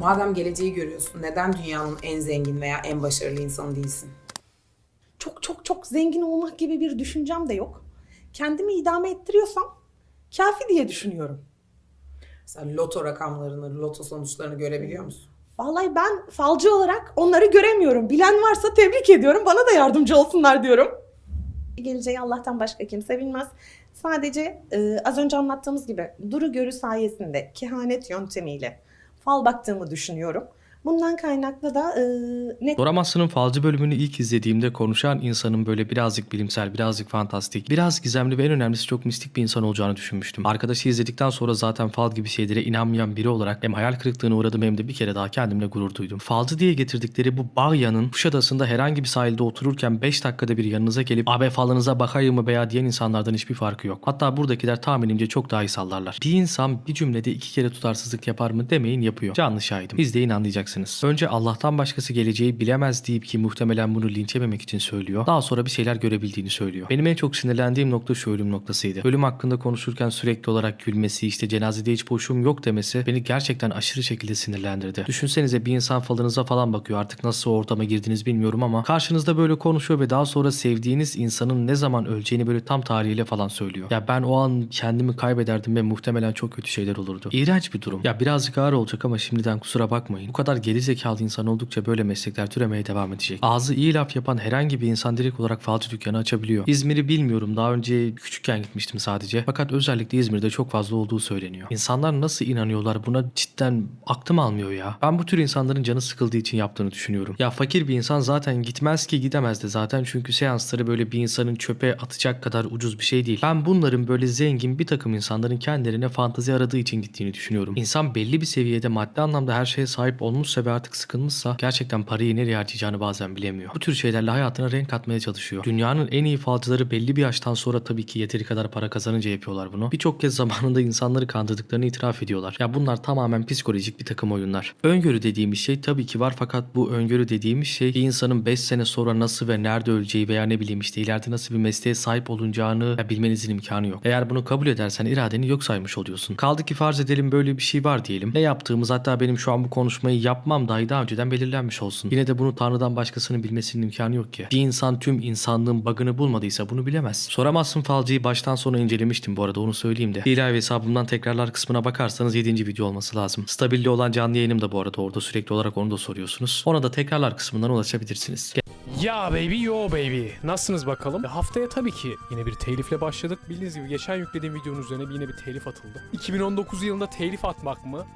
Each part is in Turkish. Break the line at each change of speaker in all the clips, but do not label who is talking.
Madem geleceği görüyorsun, neden dünyanın en zengin veya en başarılı insanı değilsin?
Çok çok çok zengin olmak gibi bir düşüncem de yok. Kendimi idame ettiriyorsam kafi diye düşünüyorum.
Mesela loto rakamlarını, loto sonuçlarını görebiliyor musun?
Vallahi ben falcı olarak onları göremiyorum. Bilen varsa tebrik ediyorum. Bana da yardımcı olsunlar diyorum. Geleceği Allah'tan başka kimse bilmez. Sadece e, az önce anlattığımız gibi duru görü sayesinde kehanet yöntemiyle fal baktığımı düşünüyorum. Bundan kaynaklı da e, net
Doraması'nın falcı bölümünü ilk izlediğimde konuşan insanın böyle birazcık bilimsel, birazcık fantastik, biraz gizemli ve en önemlisi çok mistik bir insan olacağını düşünmüştüm. Arkadaşı izledikten sonra zaten fal gibi şeylere inanmayan biri olarak hem hayal kırıklığına uğradım hem de bir kere daha kendimle gurur duydum. Falcı diye getirdikleri bu Bağya'nın Kuşadası'nda herhangi bir sahilde otururken 5 dakikada bir yanınıza gelip abi falınıza bakayım mı veya diyen insanlardan hiçbir farkı yok. Hatta buradakiler tahminimce çok daha iyi sallarlar. Bir insan bir cümlede iki kere tutarsızlık yapar mı demeyin yapıyor. Canlı şahidim. İzleyin anlayacaksınız. Önce Allah'tan başkası geleceği bilemez deyip ki muhtemelen bunu linç yememek için söylüyor. Daha sonra bir şeyler görebildiğini söylüyor. Benim en çok sinirlendiğim nokta şu ölüm noktasıydı. Ölüm hakkında konuşurken sürekli olarak gülmesi, işte cenazede hiç boşum yok demesi beni gerçekten aşırı şekilde sinirlendirdi. Düşünsenize bir insan falınıza falan bakıyor. Artık nasıl ortama girdiniz bilmiyorum ama karşınızda böyle konuşuyor ve daha sonra sevdiğiniz insanın ne zaman öleceğini böyle tam tarihiyle falan söylüyor. Ya ben o an kendimi kaybederdim ve muhtemelen çok kötü şeyler olurdu. İğrenç bir durum. Ya birazcık ağır olacak ama şimdiden kusura bakmayın. Bu kadar geri zekalı insan oldukça böyle meslekler türemeye devam edecek. Ağzı iyi laf yapan herhangi bir insan direkt olarak falcı dükkanı açabiliyor. İzmir'i bilmiyorum. Daha önce küçükken gitmiştim sadece. Fakat özellikle İzmir'de çok fazla olduğu söyleniyor. İnsanlar nasıl inanıyorlar buna cidden aklım almıyor ya. Ben bu tür insanların canı sıkıldığı için yaptığını düşünüyorum. Ya fakir bir insan zaten gitmez ki gidemez de zaten çünkü seansları böyle bir insanın çöpe atacak kadar ucuz bir şey değil. Ben bunların böyle zengin bir takım insanların kendilerine fantazi aradığı için gittiğini düşünüyorum. İnsan belli bir seviyede maddi anlamda her şeye sahip olmuşsa ve artık sıkılmışsa gerçekten parayı nereye harcayacağını bazen bilemiyor. Bu tür şeylerle hayatına renk katmaya çalışıyor. Dünyanın en iyi falcıları belli bir yaştan sonra tabii ki yeteri kadar para kazanınca yapıyorlar bunu. Birçok kez zamanında insanları kandırdıklarını itiraf ediyorlar. Ya bunlar tamamen psikolojik bir takım oyunlar. Öngörü dediğimiz şey tabii ki var fakat bu öngörü dediğimiz şey bir insanın 5 sene sonra nasıl ve nerede öleceği veya ne bileyim işte ileride nasıl bir mesleğe sahip olunacağını bilmenizin imkanı yok. Eğer bunu kabul edersen iradeni yok saymış oluyorsun. Kaldı ki farz edelim böyle bir şey var diyelim. Ne yaptığımız hatta benim şu an bu konuşmayı yapmam dahi daha önceden belirlenmiş olsun. Yine de bunu Tanrı'dan başkasının bilmesinin imkanı yok ki. Bir insan tüm insanlığın bug'ını bulmadıysa bunu bilemez. Soramazsın falcıyı baştan sona incelemiştim bu arada onu söyleyeyim de. İlahi hesabımdan tekrarlar kısmına bakarsanız 7. video olması lazım. Stabilde olan canlı yayınım da bu arada orada sürekli olarak onu da soruyorsunuz. Ona da tekrarlar kısmından ulaşabilirsiniz.
Ya baby yo baby. Nasılsınız bakalım? E, Haftaya tabii ki yine bir telifle başladık. Bildiğiniz gibi geçen yüklediğim videonun üzerine yine bir telif atıldı. 2019 yılında telif atmak mı?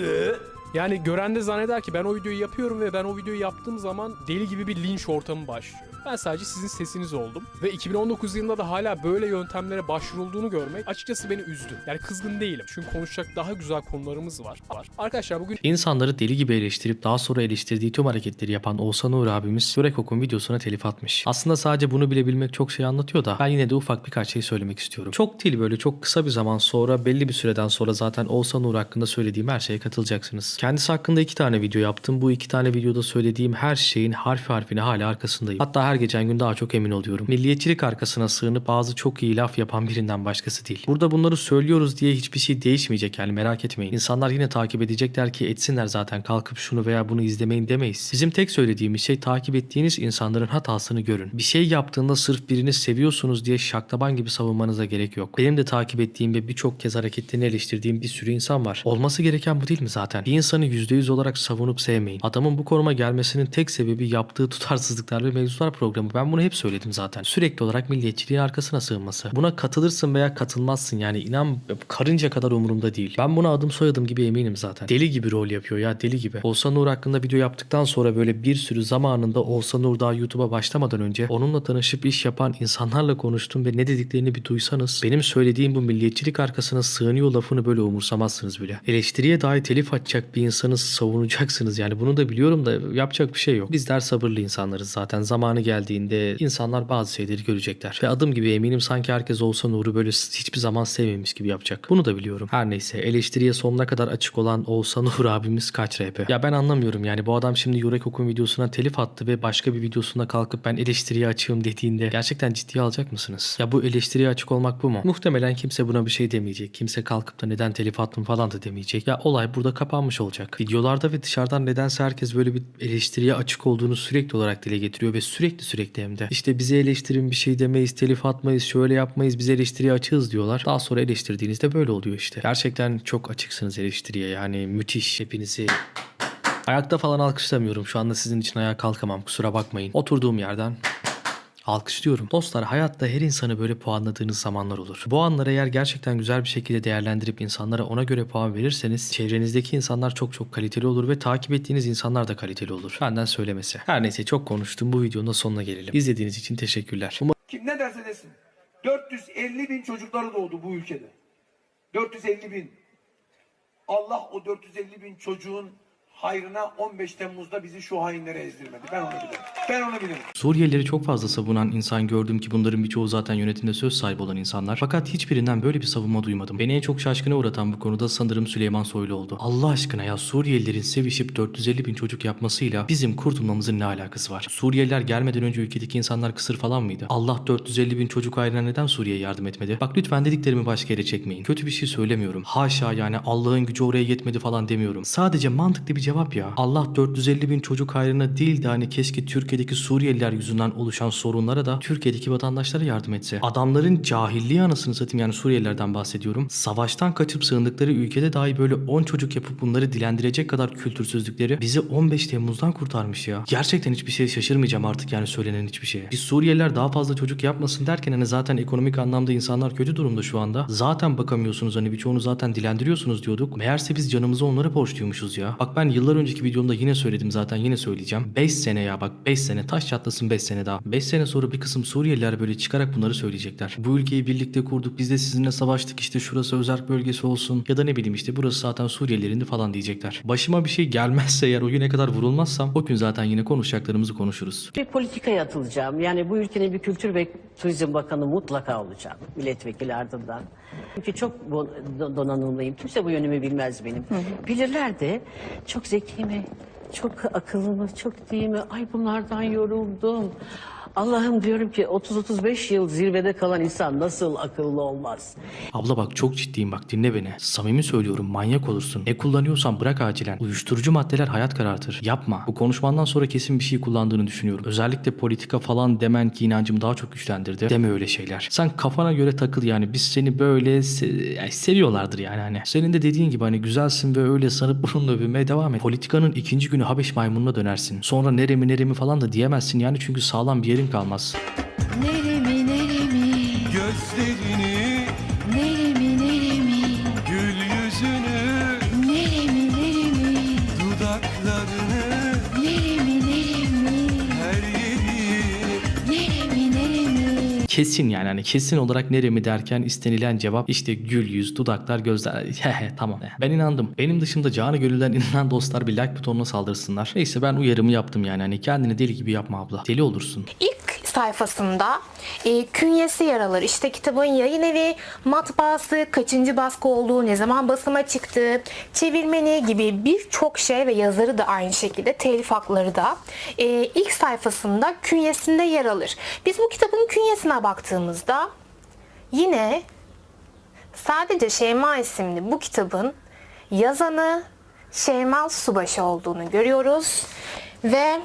Ee? Yani gören de zanneder ki ben o videoyu yapıyorum ve ben o videoyu yaptığım zaman deli gibi bir linç ortamı başlıyor. Ben sadece sizin sesiniz oldum. Ve 2019 yılında da hala böyle yöntemlere başvurulduğunu görmek açıkçası beni üzdü. Yani kızgın değilim. Çünkü konuşacak daha güzel konularımız var. var. Arkadaşlar bugün
İnsanları deli gibi eleştirip daha sonra eleştirdiği tüm hareketleri yapan Oğuzhan Uğur abimiz Yürek Okun videosuna telif atmış. Aslında sadece bunu bile bilmek çok şey anlatıyor da ben yine de ufak birkaç şey söylemek istiyorum. Çok değil böyle çok kısa bir zaman sonra belli bir süreden sonra zaten Oğuzhan Uğur hakkında söylediğim her şeye katılacaksınız. Kendisi hakkında iki tane video yaptım. Bu iki tane videoda söylediğim her şeyin harfi harfine hala arkasındayım. Hatta her geçen gün daha çok emin oluyorum. Milliyetçilik arkasına sığınıp bazı çok iyi laf yapan birinden başkası değil. Burada bunları söylüyoruz diye hiçbir şey değişmeyecek yani merak etmeyin. İnsanlar yine takip edecekler ki etsinler zaten kalkıp şunu veya bunu izlemeyin demeyiz. Bizim tek söylediğimiz şey takip ettiğiniz insanların hatasını görün. Bir şey yaptığında sırf birini seviyorsunuz diye şaklaban gibi savunmanıza gerek yok. Benim de takip ettiğim ve birçok kez hareketlerini eleştirdiğim bir sürü insan var. Olması gereken bu değil mi zaten? Bir insanı %100 olarak savunup sevmeyin. Adamın bu konuma gelmesinin tek sebebi yaptığı tutarsızlıklar ve mevzular programı. Ben bunu hep söyledim zaten. Sürekli olarak milliyetçiliğin arkasına sığınması. Buna katılırsın veya katılmazsın yani inan karınca kadar umurumda değil. Ben buna adım soyadım gibi eminim zaten. Deli gibi rol yapıyor ya deli gibi. Oğuzhan Uğur hakkında video yaptıktan sonra böyle bir sürü zamanında Oğuzhan Uğur daha YouTube'a başlamadan önce onunla tanışıp iş yapan insanlarla konuştum ve ne dediklerini bir duysanız benim söylediğim bu milliyetçilik arkasına sığınıyor lafını böyle umursamazsınız bile. Eleştiriye dahi telif açacak bir insanı savunacaksınız yani bunu da biliyorum da yapacak bir şey yok. Bizler sabırlı insanlarız zaten zamanı geldiğinde insanlar bazı şeyleri görecekler. Ve adım gibi eminim sanki herkes olsa Nur'u böyle hiçbir zaman sevmemiş gibi yapacak. Bunu da biliyorum. Her neyse eleştiriye sonuna kadar açık olan Oğuzhan Uğur abimiz kaç RP? Ya ben anlamıyorum yani bu adam şimdi Yurek Okun videosuna telif attı ve başka bir videosunda kalkıp ben eleştiriye açığım dediğinde gerçekten ciddiye alacak mısınız? Ya bu eleştiriye açık olmak bu mu? Muhtemelen kimse buna bir şey demeyecek. Kimse kalkıp da neden telif attın falan da demeyecek. Ya olay burada kapanmış olacak. Videolarda ve dışarıdan nedense herkes böyle bir eleştiriye açık olduğunu sürekli olarak dile getiriyor ve sürekli sürekli hem de. İşte bizi eleştirin bir şey demeyiz, telif atmayız, şöyle yapmayız, biz eleştiriye açığız diyorlar. Daha sonra eleştirdiğinizde böyle oluyor işte. Gerçekten çok açıksınız eleştiriye yani müthiş hepinizi Ayakta falan alkışlamıyorum. Şu anda sizin için ayağa kalkamam. Kusura bakmayın. Oturduğum yerden alkışlıyorum. Dostlar hayatta her insanı böyle puanladığınız zamanlar olur. Bu anları eğer gerçekten güzel bir şekilde değerlendirip insanlara ona göre puan verirseniz çevrenizdeki insanlar çok çok kaliteli olur ve takip ettiğiniz insanlar da kaliteli olur. Benden söylemesi. Her neyse çok konuştum. Bu videonun da sonuna gelelim. İzlediğiniz için teşekkürler.
Kim ne derse desin. 450 bin çocukları doğdu bu ülkede. 450 bin. Allah o 450 bin çocuğun hayrına 15 Temmuz'da bizi şu hainlere ezdirmedi. Ben onu bilirim. Ben onu bilirim.
Suriyelileri çok fazla savunan insan gördüm ki bunların birçoğu zaten yönetimde söz sahibi olan insanlar. Fakat hiçbirinden böyle bir savunma duymadım. Beni en çok şaşkına uğratan bu konuda sanırım Süleyman Soylu oldu. Allah aşkına ya Suriyelilerin sevişip 450 bin çocuk yapmasıyla bizim kurtulmamızın ne alakası var? Suriyeliler gelmeden önce ülkedeki insanlar kısır falan mıydı? Allah 450 bin çocuk ayrına neden Suriye'ye yardım etmedi? Bak lütfen dediklerimi başka yere çekmeyin. Kötü bir şey söylemiyorum. Haşa yani Allah'ın gücü oraya yetmedi falan demiyorum. Sadece mantıklı bir cevap ya. Allah 450 bin çocuk hayrına değil de hani keşke Türkiye'deki Suriyeliler yüzünden oluşan sorunlara da Türkiye'deki vatandaşlara yardım etse. Adamların cahilliği anasını satayım yani Suriyelilerden bahsediyorum. Savaştan kaçıp sığındıkları ülkede dahi böyle 10 çocuk yapıp bunları dilendirecek kadar kültürsüzlükleri bizi 15 Temmuz'dan kurtarmış ya. Gerçekten hiçbir şey şaşırmayacağım artık yani söylenen hiçbir şeye. Biz Suriyeliler daha fazla çocuk yapmasın derken hani zaten ekonomik anlamda insanlar kötü durumda şu anda. Zaten bakamıyorsunuz hani birçoğunu zaten dilendiriyorsunuz diyorduk. Meğerse biz canımızı onlara borçluymuşuz ya. Bak ben yıllar önceki videomda yine söyledim zaten yine söyleyeceğim. 5 sene ya bak 5 sene taş çatlasın 5 sene daha. 5 sene sonra bir kısım Suriyeliler böyle çıkarak bunları söyleyecekler. Bu ülkeyi birlikte kurduk biz de sizinle savaştık işte şurası özel bölgesi olsun ya da ne bileyim işte burası zaten Suriyelilerin falan diyecekler. Başıma bir şey gelmezse eğer o güne kadar vurulmazsam o gün zaten yine konuşacaklarımızı konuşuruz.
Bir politikaya atılacağım. Yani bu ülkenin bir kültür ve turizm bakanı mutlaka olacağım. Milletvekili ardından. Çünkü çok donanımlıyım. Kimse bu yönümü bilmez benim. Bilirler de çok zeki mi, çok akıllı mı, çok değil mi? Ay bunlardan yoruldum. Allah'ım diyorum ki 30-35 yıl zirvede kalan insan nasıl akıllı olmaz?
Abla bak çok ciddiyim bak dinle beni. Samimi söylüyorum manyak olursun. Ne kullanıyorsan bırak acilen. Uyuşturucu maddeler hayat karartır. Yapma. Bu konuşmandan sonra kesin bir şey kullandığını düşünüyorum. Özellikle politika falan demen ki inancımı daha çok güçlendirdi. Deme öyle şeyler. Sen kafana göre takıl yani. Biz seni böyle se- yani seviyorlardır yani hani. Senin de dediğin gibi hani güzelsin ve öyle sanıp bununla övünmeye devam et. Politikanın ikinci günü Habeş maymununa dönersin. Sonra neremi neremi falan da diyemezsin yani çünkü sağlam bir yerin kalmaz.
Neremi neremi
Gözlerini,
Kesin yani hani kesin olarak neremi derken istenilen cevap işte gül yüz, dudaklar, gözler. Hehe tamam. Ben inandım. Benim dışımda canı gönülden inanan dostlar bir like butonuna saldırsınlar. Neyse ben uyarımı yaptım yani hani kendini deli gibi yapma abla. Deli olursun.
İlk sayfasında e, künyesi yer alır. İşte kitabın yayın evi, matbaası, kaçıncı baskı olduğu, ne zaman basıma çıktı, çevirmeni gibi birçok şey ve yazarı da aynı şekilde telif hakları da e, ilk sayfasında künyesinde yer alır. Biz bu kitabın künyesine baktığımızda yine sadece Şeyma isimli bu kitabın yazanı Şeyma Subaşı olduğunu görüyoruz ve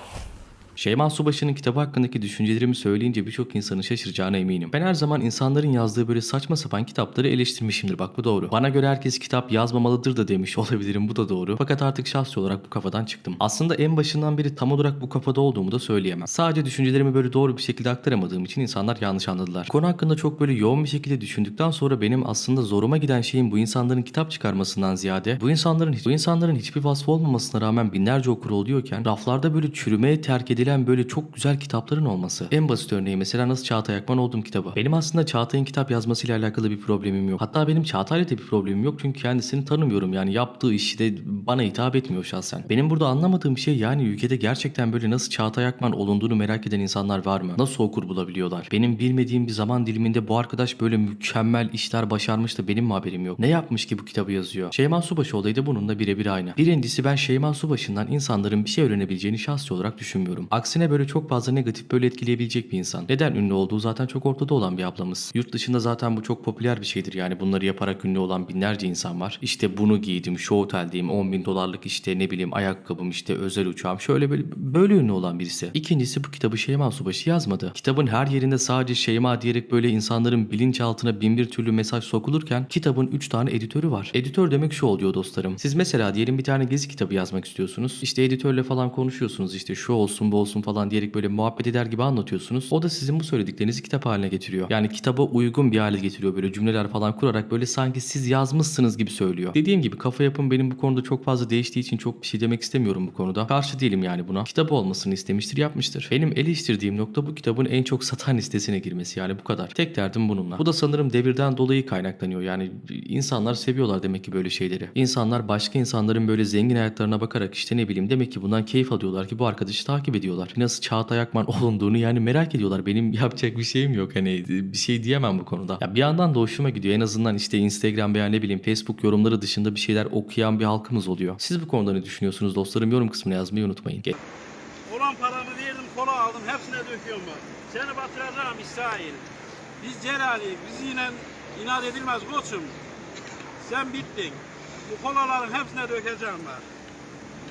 Şeyma Subaşı'nın kitabı hakkındaki düşüncelerimi söyleyince birçok insanın şaşıracağına eminim. Ben her zaman insanların yazdığı böyle saçma sapan kitapları eleştirmişimdir bak bu doğru. Bana göre herkes kitap yazmamalıdır da demiş olabilirim bu da doğru. Fakat artık şahsi olarak bu kafadan çıktım. Aslında en başından beri tam olarak bu kafada olduğumu da söyleyemem. Sadece düşüncelerimi böyle doğru bir şekilde aktaramadığım için insanlar yanlış anladılar. Konu hakkında çok böyle yoğun bir şekilde düşündükten sonra benim aslında zoruma giden şeyin bu insanların kitap çıkarmasından ziyade bu insanların bu insanların hiçbir vasfı olmamasına rağmen binlerce okur oluyorken raflarda böyle çürümeye terk edilen gelen böyle çok güzel kitapların olması. En basit örneği mesela Nasıl Çağatay Akman Oldum kitabı. Benim aslında Çağatay'ın kitap yazmasıyla alakalı bir problemim yok. Hatta benim Çağatay'la da bir problemim yok çünkü kendisini tanımıyorum. Yani yaptığı işi de bana hitap etmiyor şahsen. Benim burada anlamadığım şey yani ülkede gerçekten böyle nasıl Çağatay Akman olunduğunu merak eden insanlar var mı? Nasıl okur bulabiliyorlar? Benim bilmediğim bir zaman diliminde bu arkadaş böyle mükemmel işler başarmış da benim mi haberim yok? Ne yapmış ki bu kitabı yazıyor? Şeyma Subaşı olayı da bununla birebir aynı. Birincisi ben Şeyma Subaşı'ndan insanların bir şey öğrenebileceğini şahsi olarak düşünmüyorum. Aksine böyle çok fazla negatif böyle etkileyebilecek bir insan. Neden ünlü olduğu zaten çok ortada olan bir ablamız. Yurt dışında zaten bu çok popüler bir şeydir yani bunları yaparak ünlü olan binlerce insan var. İşte bunu giydim, şu oteldeyim, 10 bin dolarlık işte ne bileyim ayakkabım işte özel uçağım şöyle böyle böyle ünlü olan birisi. İkincisi bu kitabı Şeyma Subaşı yazmadı. Kitabın her yerinde sadece Şeyma diyerek böyle insanların bilinçaltına bin bir türlü mesaj sokulurken kitabın 3 tane editörü var. Editör demek şu oluyor dostlarım. Siz mesela diyelim bir tane gezi kitabı yazmak istiyorsunuz. İşte editörle falan konuşuyorsunuz işte şu olsun bu olsun falan diyerek böyle muhabbet eder gibi anlatıyorsunuz. O da sizin bu söylediklerinizi kitap haline getiriyor. Yani kitaba uygun bir hale getiriyor böyle cümleler falan kurarak böyle sanki siz yazmışsınız gibi söylüyor. Dediğim gibi kafa yapım benim bu konuda çok fazla değiştiği için çok bir şey demek istemiyorum bu konuda. Karşı değilim yani buna. Kitap olmasını istemiştir yapmıştır. Benim eleştirdiğim nokta bu kitabın en çok satan listesine girmesi yani bu kadar. Tek derdim bununla. Bu da sanırım devirden dolayı kaynaklanıyor. Yani insanlar seviyorlar demek ki böyle şeyleri. İnsanlar başka insanların böyle zengin hayatlarına bakarak işte ne bileyim demek ki bundan keyif alıyorlar ki bu arkadaşı takip ediyorlar. Nasıl Çağatay Akman olunduğunu yani merak ediyorlar. Benim yapacak bir şeyim yok hani bir şey diyemem bu konuda. Ya bir yandan da hoşuma gidiyor. En azından işte Instagram veya ne bileyim Facebook yorumları dışında bir şeyler okuyan bir halkımız oluyor. Siz bu konuda ne düşünüyorsunuz dostlarım? Yorum kısmına yazmayı unutmayın. Ge-
Olan paramı verdim kola aldım hepsine döküyorum bak. Seni batıracağım İsrail. Biz Celali, biz yine inat edilmez koçum. Sen bittin. Bu kolaların hepsine dökeceğim bak.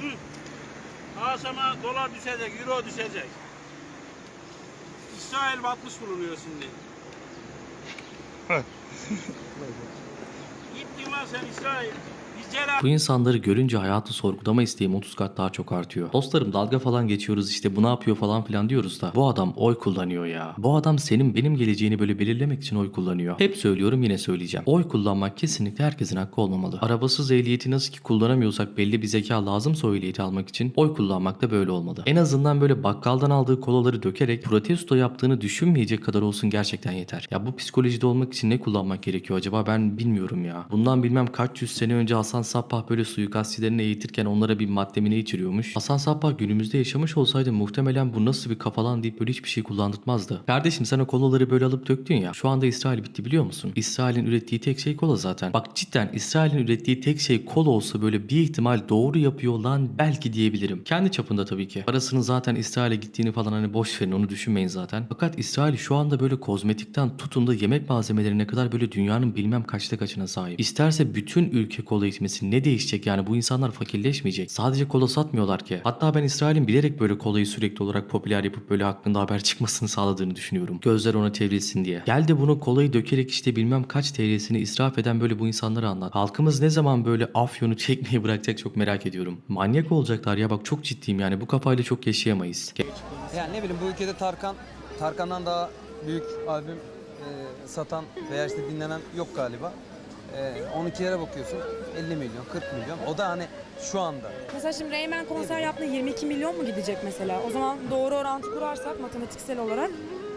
Hı. Akşama dolar düşecek, euro düşecek. İsrail batmış bulunuyor şimdi. Gittin lan sen İsrail.
Bu insanları görünce hayatı sorgulama isteğim 30 kat daha çok artıyor. Dostlarım dalga falan geçiyoruz işte bu ne yapıyor falan filan diyoruz da. Bu adam oy kullanıyor ya. Bu adam senin benim geleceğini böyle belirlemek için oy kullanıyor. Hep söylüyorum yine söyleyeceğim. Oy kullanmak kesinlikle herkesin hakkı olmamalı. Arabasız ehliyeti nasıl ki kullanamıyorsak belli bir zeka lazımsa o ehliyeti almak için oy kullanmak da böyle olmalı. En azından böyle bakkaldan aldığı kolaları dökerek protesto yaptığını düşünmeyecek kadar olsun gerçekten yeter. Ya bu psikolojide olmak için ne kullanmak gerekiyor acaba ben bilmiyorum ya. Bundan bilmem kaç yüz sene önce Hasan Sabbah böyle suikastçilerini eğitirken onlara bir maddemine içiriyormuş. Hasan Sabbah günümüzde yaşamış olsaydı muhtemelen bu nasıl bir kafalan deyip böyle hiçbir şey kullandırtmazdı. Kardeşim sen o kolaları böyle alıp döktün ya. Şu anda İsrail bitti biliyor musun? İsrail'in ürettiği tek şey kola zaten. Bak cidden İsrail'in ürettiği tek şey kola olsa böyle bir ihtimal doğru yapıyor lan belki diyebilirim. Kendi çapında tabii ki. Parasının zaten İsrail'e gittiğini falan hani boş verin onu düşünmeyin zaten. Fakat İsrail şu anda böyle kozmetikten tutun da yemek malzemelerine kadar böyle dünyanın bilmem kaçta kaçına sahip. İsterse bütün ülke kola içmesin ne değişecek yani bu insanlar fakirleşmeyecek. Sadece kola satmıyorlar ki. Hatta ben İsrail'in bilerek böyle kolayı sürekli olarak popüler yapıp böyle hakkında haber çıkmasını sağladığını düşünüyorum. Gözler ona çevrilsin diye. Gel de bunu kolayı dökerek işte bilmem kaç TL'sini israf eden böyle bu insanlara anlat. Halkımız ne zaman böyle afyonu çekmeyi bırakacak çok merak ediyorum. Manyak olacaklar ya bak çok ciddiyim yani bu kafayla çok yaşayamayız.
Yani ne bileyim bu ülkede Tarkan, Tarkan'dan daha büyük albüm e, satan veya işte dinlenen yok galiba. E, 12 yere bakıyorsun 50 milyon, 40 milyon. O da hani şu anda.
Mesela şimdi Reymen konser yaptığında 22 milyon mu gidecek mesela? O zaman doğru orantı kurarsak matematiksel olarak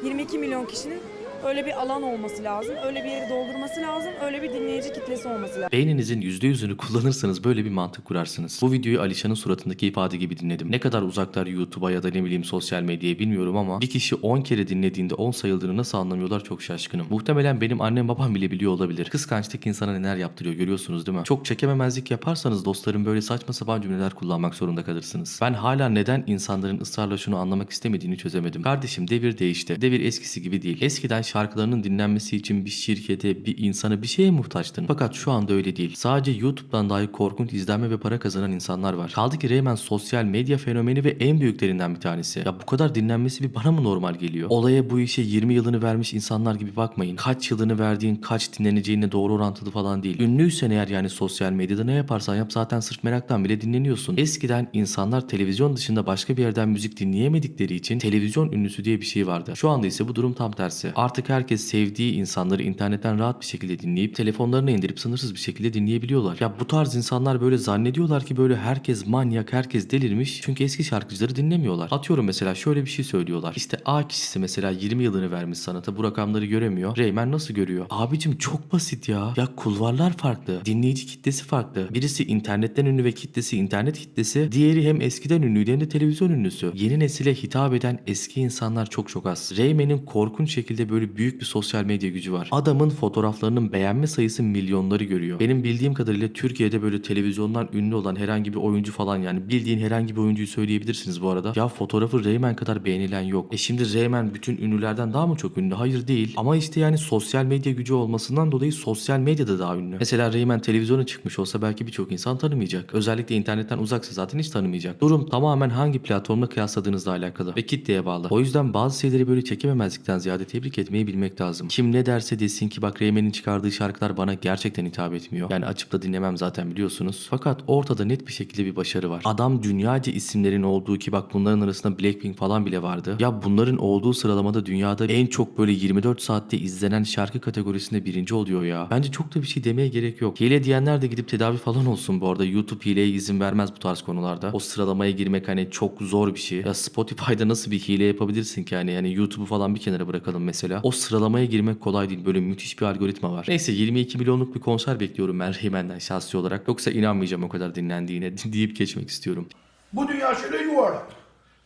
22 milyon kişinin öyle bir alan olması lazım. Öyle bir yeri doldurması lazım. Öyle bir dinleyici kitlesi olması lazım.
Beyninizin %100'ünü kullanırsanız böyle bir mantık kurarsınız. Bu videoyu Alişan'ın suratındaki ifade gibi dinledim. Ne kadar uzaklar YouTube'a ya da ne bileyim sosyal medyaya bilmiyorum ama bir kişi 10 kere dinlediğinde 10 sayıldığını nasıl anlamıyorlar çok şaşkınım. Muhtemelen benim annem babam bile biliyor olabilir. Kıskançlık insana neler yaptırıyor görüyorsunuz değil mi? Çok çekememezlik yaparsanız dostlarım böyle saçma sapan cümleler kullanmak zorunda kalırsınız. Ben hala neden insanların ısrarla şunu anlamak istemediğini çözemedim. Kardeşim devir değişti. Devir eskisi gibi değil. Eskiden şarkılarının dinlenmesi için bir şirkete, bir insana bir şeye muhtaçtın. Fakat şu anda öyle değil. Sadece YouTube'dan dahi korkunç izlenme ve para kazanan insanlar var. Kaldı ki Reymen sosyal medya fenomeni ve en büyüklerinden bir tanesi. Ya bu kadar dinlenmesi bir bana mı normal geliyor? Olaya bu işe 20 yılını vermiş insanlar gibi bakmayın. Kaç yılını verdiğin kaç dinleneceğine doğru orantılı falan değil. Ünlüysen eğer yani sosyal medyada ne yaparsan yap zaten sırf meraktan bile dinleniyorsun. Eskiden insanlar televizyon dışında başka bir yerden müzik dinleyemedikleri için televizyon ünlüsü diye bir şey vardı. Şu anda ise bu durum tam tersi. Artık Artık herkes sevdiği insanları internetten rahat bir şekilde dinleyip telefonlarına indirip sınırsız bir şekilde dinleyebiliyorlar. Ya bu tarz insanlar böyle zannediyorlar ki böyle herkes manyak, herkes delirmiş. Çünkü eski şarkıcıları dinlemiyorlar. Atıyorum mesela şöyle bir şey söylüyorlar. İşte A kişisi mesela 20 yılını vermiş sanata bu rakamları göremiyor. Reymen nasıl görüyor? Abicim çok basit ya. Ya kulvarlar farklı. Dinleyici kitlesi farklı. Birisi internetten ünlü ve kitlesi internet kitlesi. Diğeri hem eskiden ünlüydü hem de televizyon ünlüsü. Yeni nesile hitap eden eski insanlar çok çok az. Reymen'in korkunç şekilde böyle büyük bir sosyal medya gücü var. Adamın fotoğraflarının beğenme sayısı milyonları görüyor. Benim bildiğim kadarıyla Türkiye'de böyle televizyondan ünlü olan herhangi bir oyuncu falan yani bildiğin herhangi bir oyuncuyu söyleyebilirsiniz bu arada. Ya fotoğrafı Reymen kadar beğenilen yok. E şimdi Reymen bütün ünlülerden daha mı çok ünlü? Hayır değil. Ama işte yani sosyal medya gücü olmasından dolayı sosyal medyada daha ünlü. Mesela Reymen televizyona çıkmış olsa belki birçok insan tanımayacak. Özellikle internetten uzaksa zaten hiç tanımayacak. Durum tamamen hangi platformla kıyasladığınızla alakalı ve kitleye bağlı. O yüzden bazı şeyleri böyle çekememezlikten ziyade tebrik etmeyi bilmek lazım. Kim ne derse desin ki bak Reymen'in çıkardığı şarkılar bana gerçekten hitap etmiyor. Yani açıp da dinlemem zaten biliyorsunuz. Fakat ortada net bir şekilde bir başarı var. Adam dünyaca isimlerin olduğu ki bak bunların arasında Blackpink falan bile vardı. Ya bunların olduğu sıralamada dünyada en çok böyle 24 saatte izlenen şarkı kategorisinde birinci oluyor ya. Bence çok da bir şey demeye gerek yok. Hile diyenler de gidip tedavi falan olsun bu arada. YouTube hileye izin vermez bu tarz konularda. O sıralamaya girmek hani çok zor bir şey. Ya Spotify'da nasıl bir hile yapabilirsin ki hani yani YouTube'u falan bir kenara bırakalım mesela. O sıralamaya girmek kolay değil. Böyle müthiş bir algoritma var. Neyse 22 milyonluk bir konser bekliyorum ben Reymen'den şahsi olarak. Yoksa inanmayacağım o kadar dinlendiğine deyip geçmek istiyorum.
Bu dünya şöyle yuvarlak.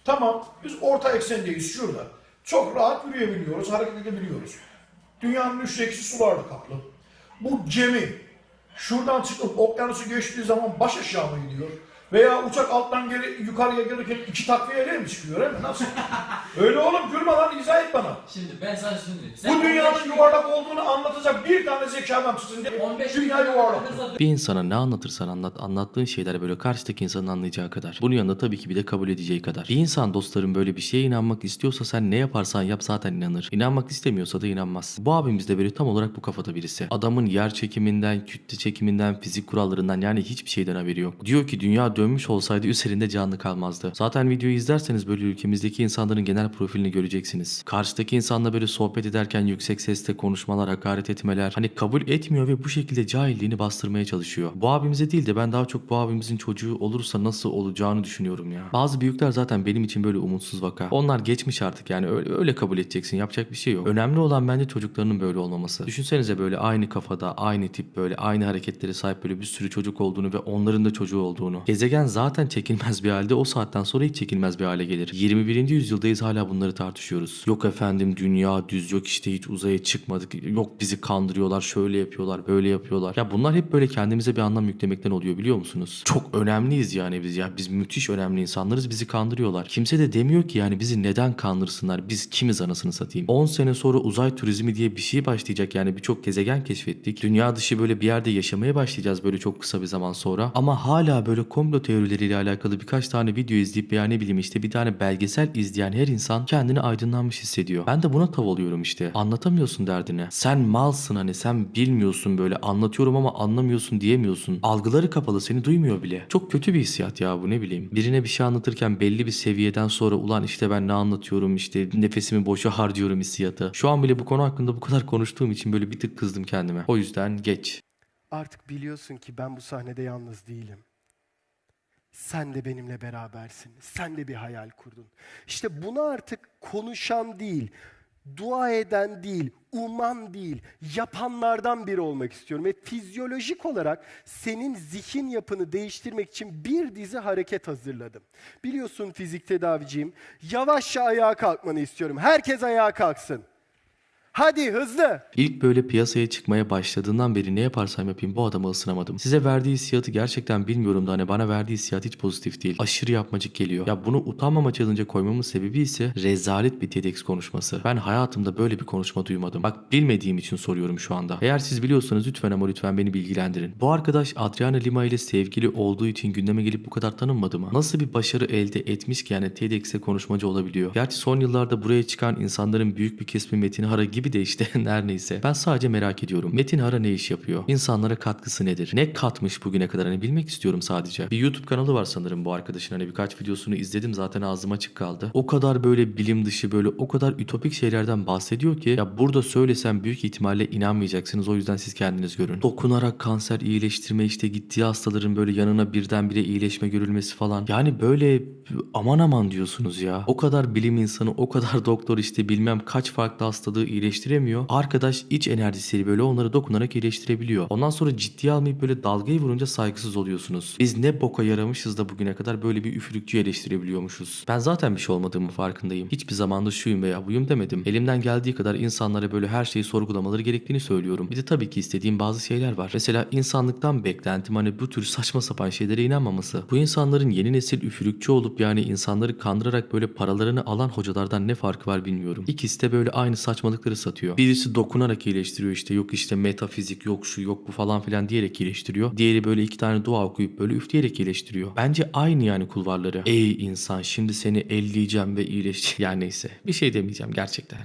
Tamam biz orta eksendeyiz şurada. Çok rahat yürüyebiliyoruz, hareket edebiliyoruz. Dünyanın üçte ikisi sularla kaplı. Bu gemi şuradan çıkıp okyanusu geçtiği zaman baş aşağı mı gidiyor? Veya uçak alttan geri, yukarıya gelirken iki takviyeyle mi çıkıyor değil mi? Nasıl? Öyle oğlum gülme lan izah et bana.
Şimdi ben sana şunu diyeyim.
Bu dünyanın yuvarlak olduğunu anlatacak bir tane zeki adam sizin de
15
dünya yuvarlak.
Bir insana ne anlatırsan anlat, anlattığın şeyler böyle karşıdaki insanın anlayacağı kadar. Bunun yanında tabii ki bir de kabul edeceği kadar. Bir insan dostlarım böyle bir şeye inanmak istiyorsa sen ne yaparsan yap zaten inanır. İnanmak istemiyorsa da inanmaz. Bu abimiz de böyle tam olarak bu kafada birisi. Adamın yer çekiminden, kütle çekiminden, fizik kurallarından yani hiçbir şeyden haberi yok. Diyor ki dünya dönmüş olsaydı üzerinde canlı kalmazdı. Zaten videoyu izlerseniz böyle ülkemizdeki insanların genel profilini göreceksiniz. Karşıdaki insanla böyle sohbet ederken yüksek sesle konuşmalar, hakaret etmeler hani kabul etmiyor ve bu şekilde cahilliğini bastırmaya çalışıyor. Bu abimize değil de ben daha çok bu abimizin çocuğu olursa nasıl olacağını düşünüyorum ya. Bazı büyükler zaten benim için böyle umutsuz vaka. Onlar geçmiş artık yani öyle, öyle kabul edeceksin. Yapacak bir şey yok. Önemli olan bence çocuklarının böyle olmaması. Düşünsenize böyle aynı kafada, aynı tip böyle aynı hareketlere sahip böyle bir sürü çocuk olduğunu ve onların da çocuğu olduğunu. Gezegen zaten çekilmez bir halde o saatten sonra hiç çekilmez bir hale gelir. 21. yüzyıldayız hala bunları tartışıyoruz. Yok efendim dünya düz yok işte hiç uzaya çıkmadık. Yok bizi kandırıyorlar şöyle yapıyorlar böyle yapıyorlar. Ya bunlar hep böyle kendimize bir anlam yüklemekten oluyor biliyor musunuz? Çok önemliyiz yani biz ya biz müthiş önemli insanlarız bizi kandırıyorlar. Kimse de demiyor ki yani bizi neden kandırsınlar biz kimiz anasını satayım. 10 sene sonra uzay turizmi diye bir şey başlayacak yani birçok gezegen keşfettik. Dünya dışı böyle bir yerde yaşamaya başlayacağız böyle çok kısa bir zaman sonra. Ama hala böyle komplo teorileriyle alakalı birkaç tane video izleyip veya ne bileyim işte bir tane belgesel izleyen her insan kendini aydınlanmış hissediyor. Ben de buna tav oluyorum işte. Anlatamıyorsun derdini. Sen malsın hani sen bilmiyorsun böyle anlatıyorum ama anlamıyorsun diyemiyorsun. Algıları kapalı seni duymuyor bile. Çok kötü bir hissiyat ya bu ne bileyim. Birine bir şey anlatırken belli bir seviyeden sonra ulan işte ben ne anlatıyorum işte nefesimi boşa harcıyorum hissiyatı. Şu an bile bu konu hakkında bu kadar konuştuğum için böyle bir tık kızdım kendime. O yüzden geç.
Artık biliyorsun ki ben bu sahnede yalnız değilim. Sen de benimle berabersin. Sen de bir hayal kurdun. İşte bunu artık konuşan değil, dua eden değil, uman değil, yapanlardan biri olmak istiyorum. Ve fizyolojik olarak senin zihin yapını değiştirmek için bir dizi hareket hazırladım. Biliyorsun fizik tedaviciyim. Yavaşça ayağa kalkmanı istiyorum. Herkes ayağa kalksın. Hadi hızlı.
İlk böyle piyasaya çıkmaya başladığından beri ne yaparsam yapayım bu adamı ısınamadım. Size verdiği hissiyatı gerçekten bilmiyorum da hani bana verdiği hissiyat hiç pozitif değil. Aşırı yapmacık geliyor. Ya bunu utanmama challenge'a koymamın sebebi ise rezalet bir TEDx konuşması. Ben hayatımda böyle bir konuşma duymadım. Bak bilmediğim için soruyorum şu anda. Eğer siz biliyorsanız lütfen ama lütfen beni bilgilendirin. Bu arkadaş Adriana Lima ile sevgili olduğu için gündeme gelip bu kadar tanınmadı mı? Nasıl bir başarı elde etmiş ki yani TEDx'e konuşmacı olabiliyor? Gerçi son yıllarda buraya çıkan insanların büyük bir kısmı Metin Hara gibi gibi de işte her neyse. Ben sadece merak ediyorum. Metin Hara ne iş yapıyor? İnsanlara katkısı nedir? Ne katmış bugüne kadar? Hani bilmek istiyorum sadece. Bir YouTube kanalı var sanırım bu arkadaşın. Hani birkaç videosunu izledim zaten ağzım açık kaldı. O kadar böyle bilim dışı böyle o kadar ütopik şeylerden bahsediyor ki ya burada söylesem büyük ihtimalle inanmayacaksınız. O yüzden siz kendiniz görün. Dokunarak kanser iyileştirme işte gittiği hastaların böyle yanına birdenbire iyileşme görülmesi falan. Yani böyle aman aman diyorsunuz ya. O kadar bilim insanı, o kadar doktor işte bilmem kaç farklı hastalığı iyileştiremiyor. Arkadaş iç enerjisiyle böyle onları dokunarak iyileştirebiliyor. Ondan sonra ciddiye almayıp böyle dalgayı vurunca saygısız oluyorsunuz. Biz ne boka yaramışız da bugüne kadar böyle bir üfürükçü eleştirebiliyormuşuz. Ben zaten bir şey olmadığımı farkındayım. Hiçbir zamanda şuyum veya buyum demedim. Elimden geldiği kadar insanlara böyle her şeyi sorgulamaları gerektiğini söylüyorum. Bir de tabii ki istediğim bazı şeyler var. Mesela insanlıktan beklentim hani bu tür saçma sapan şeylere inanmaması. Bu insanların yeni nesil üfürükçü olup yani insanları kandırarak böyle paralarını alan hocalardan ne farkı var bilmiyorum. İkisi de böyle aynı saçmalıkları satıyor. Birisi dokunarak iyileştiriyor işte yok işte metafizik yok şu yok bu falan filan diyerek iyileştiriyor. Diğeri böyle iki tane dua okuyup böyle üfleyerek iyileştiriyor. Bence aynı yani kulvarları. Ey insan şimdi seni elleyeceğim ve iyileş... Yani neyse bir şey demeyeceğim gerçekten.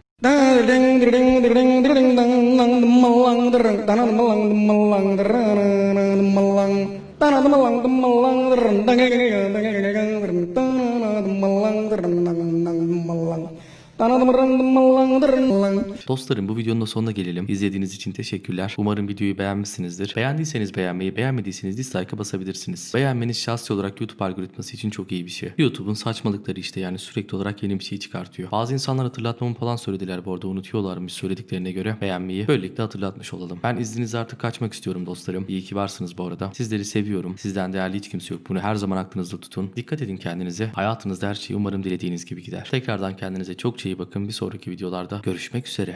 Dostlarım bu videonun da sonuna gelelim. İzlediğiniz için teşekkürler. Umarım videoyu beğenmişsinizdir. Beğendiyseniz beğenmeyi, beğenmediyseniz dislike'a basabilirsiniz. Beğenmeniz şahsi olarak YouTube algoritması için çok iyi bir şey. YouTube'un saçmalıkları işte yani sürekli olarak yeni bir şey çıkartıyor. Bazı insanlar hatırlatmamı falan söylediler bu arada unutuyorlarmış söylediklerine göre beğenmeyi. Böylelikle hatırlatmış olalım. Ben izninizle artık kaçmak istiyorum dostlarım. İyi ki varsınız bu arada. Sizleri seviyorum. Sizden değerli hiç kimse yok. Bunu her zaman aklınızda tutun. Dikkat edin kendinize. Hayatınızda her şey umarım dilediğiniz gibi gider. Tekrardan kendinize çok iyi bakın. Bir sonraki videolarda görüşmek üzere.